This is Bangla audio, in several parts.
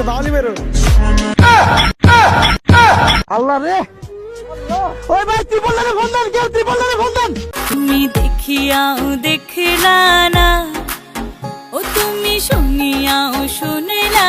আমাকে তাহলে বেরো আল্লাহ রে। ওই ভাই ফোন ফোন তুমি দেখিয়াও দেখলা না, ও তুমি শুনিয়াও শুনলা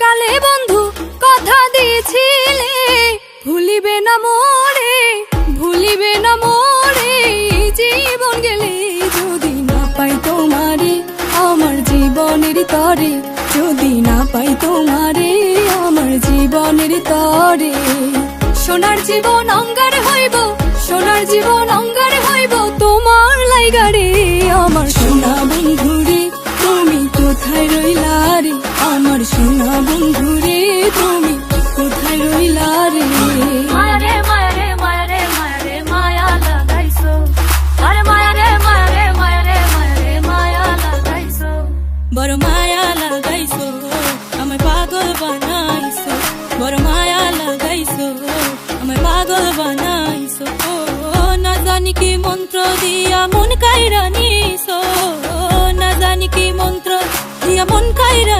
কালে বন্ধু কথা দিয়েছিলে। ভুলিবে না মোরে, ভুলিবে না মোরে জীবন গেলে যদি না পাই তোমারে, আমার জীবনের তরে, যদি না পাই তোমারে, আমার জীবনের তরে। সোনার জীবন অঙ্গার হইব, সোনার জীবন অঙ্গার হইব, তোমার লাইগারে জানি কি মন্ত্র দিয়া মন কাইরা নিছো না জানি কি মন্ত্র দিয়া মন কাইরা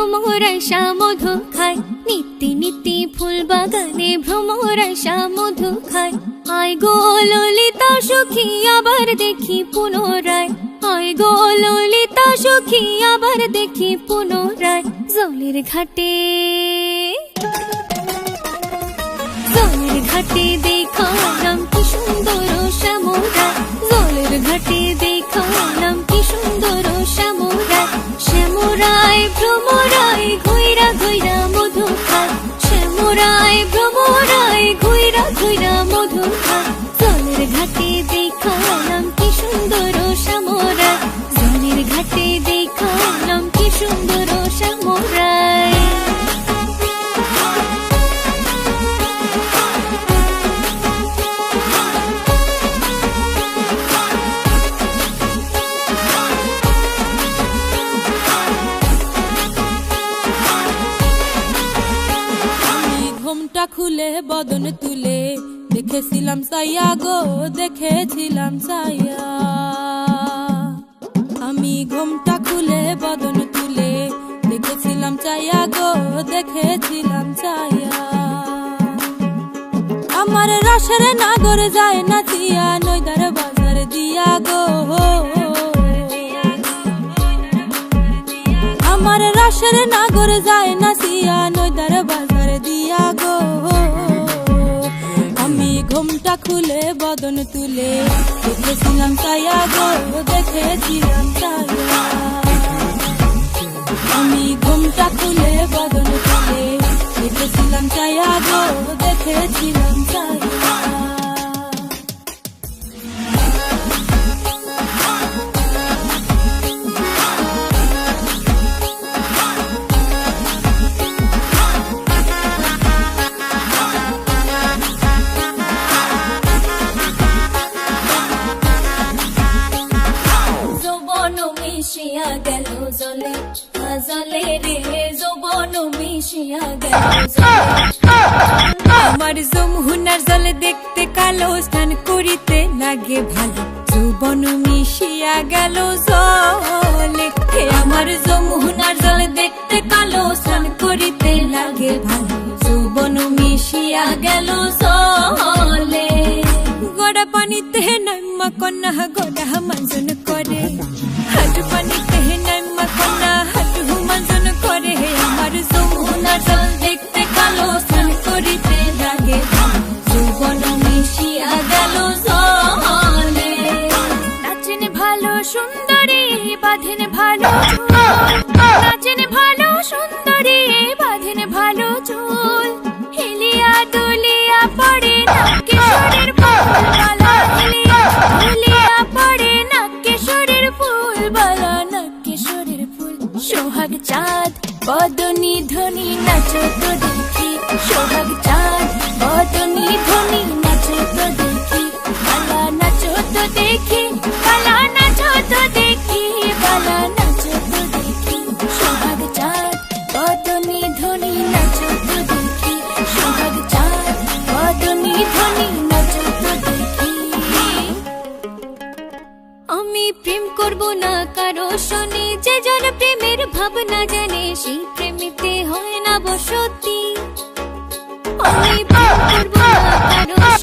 বাগানে ভ্রমরাশা মধু খায় নিত্যি নিত্যি ফুল বাগানে ভ্রমরাশা মধু খায় আয় গো ললিতা সখী, আবার দেখি পুনরায়। আয় গো ললিতা সখী, আবার দেখি পুনরায়। জলের ঘাটে জলের ঘাটে দেখালাম শ্যামরায় ভ্রমরায় ঘুইরা ঘুইরা ঘুমটা খুলে, বদন তুলে। দেখেছিলাম সাইয়া গো, দেখেছিলাম সাইয়া আমি ঘুমটা খুলে, বদন তুলে। দেখেছিলাম চাইয়া গো, দেখেছিলাম চাইয়া আমার রসের নাগর যায় না দিয়া নইদার বাজার দিয়া ঘুমটা খুলে, বদন তুলে। দেখেছিলাম তাই গো দেখেছিলাম তাই আমি ঘুমটা খুলে, বদন তুলে। দেখেছিলাম তাই গো, দেখেছিলাম চাইয়া মিশিয়া গেল জলে। জলে রে যৌবন মিশিয়া গেল আমার যমুনার জলে দেখতে কালো, স্নান করিতে লাগে ভালো। যৌবন মিশিয়া গেল জলে। আমার যমুনার জলে দেখতে কালো স্থান করিতে লাগে ভালো। যৌবন মিশিয়া গেল জল। দেখি দেখি আমি প্রেম করব না কারও শনি, যে জন প্রেমের ভাবনা জানে, সেই প্রেমিতে হয় না বসতি। না কারও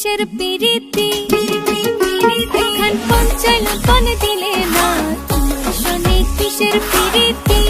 কিসের কোন পঞ্চাল কোন দিলে না তোমার শনে কিসের পিরিতি?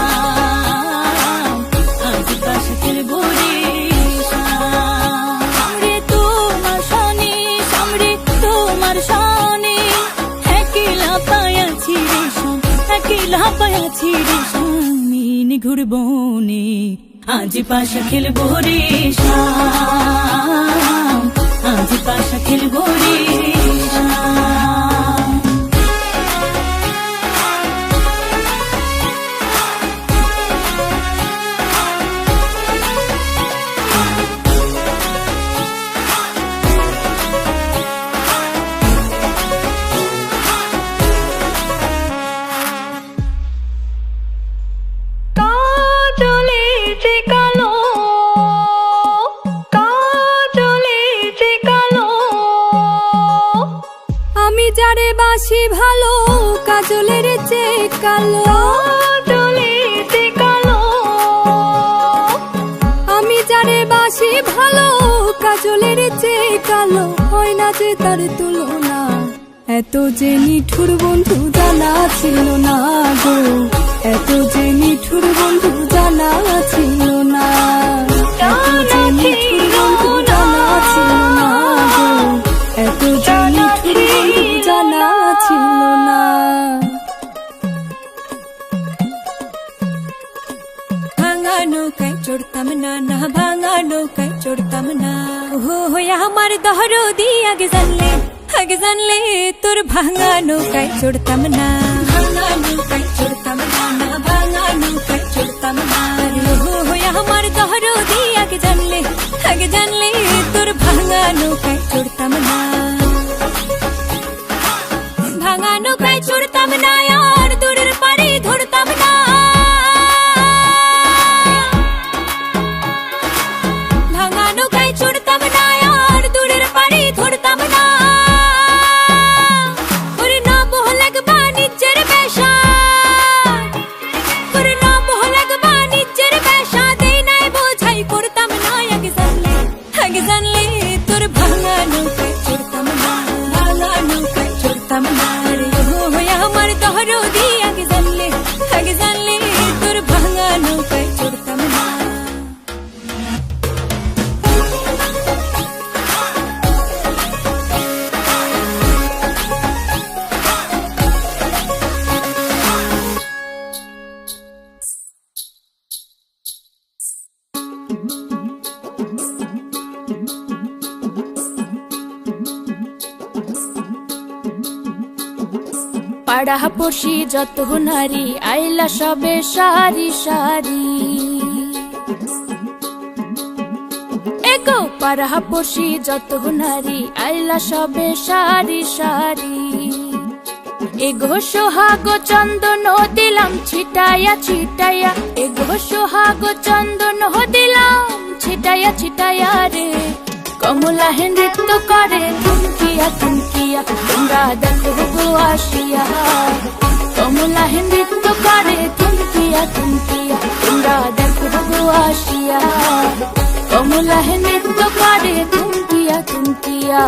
রে শামিন ঘুরবনে আজ পাশা খেলব রে শাম আজ পাশা খেলব রে বাসি ভালো কাজলের যে কালো। কালো। আমি যারে বাসি ভালো কাজলের যে কালো। হয় না যে তার তুলনা এত যে নিঠুর বন্ধু জানা ছিল না গো। এত যে নিঠুর বন্ধু জানা ছিল না। চড়তাম না হো হইয়া আমার দহরদি আগে জানলে আগে জানলে তোর ভাঙা নৌকায় চড়তাম না। ভাঙা নৌকায় চড়তাম না ভাঙা নৌকায় চড়তাম না। হো হইয়া আমার দহরদি আগে জানলে আগে জানলে তোর ভাঙা নৌকায় চড়তাম না। ভাঙা নৌকায় চড়তাম না পাড়া পড়শি যত নারী, আইলা সবে সারি সারি। এগো পাড়া পড়শি যত নারী, আইলা সবে সারি সারি। এগো সোহাগ চন্দন দিলাম ছিটাইয়া ছিটাইয়া এগো সোহাগ চন্দন দিলাম ছিটাইয়া ছিটাইয়া রে। কমলা হে নৃত্য করে থুমকিয়া থুমকিয়া তোমরা দেখো গো আসিয়া কমলা হে নৃত্য করে থুমকিয়া থুমকিয়া তোমরা দেখো গো আসিয়া কমলা হে নৃত্য করে থুমকিয়া থুমকিয়া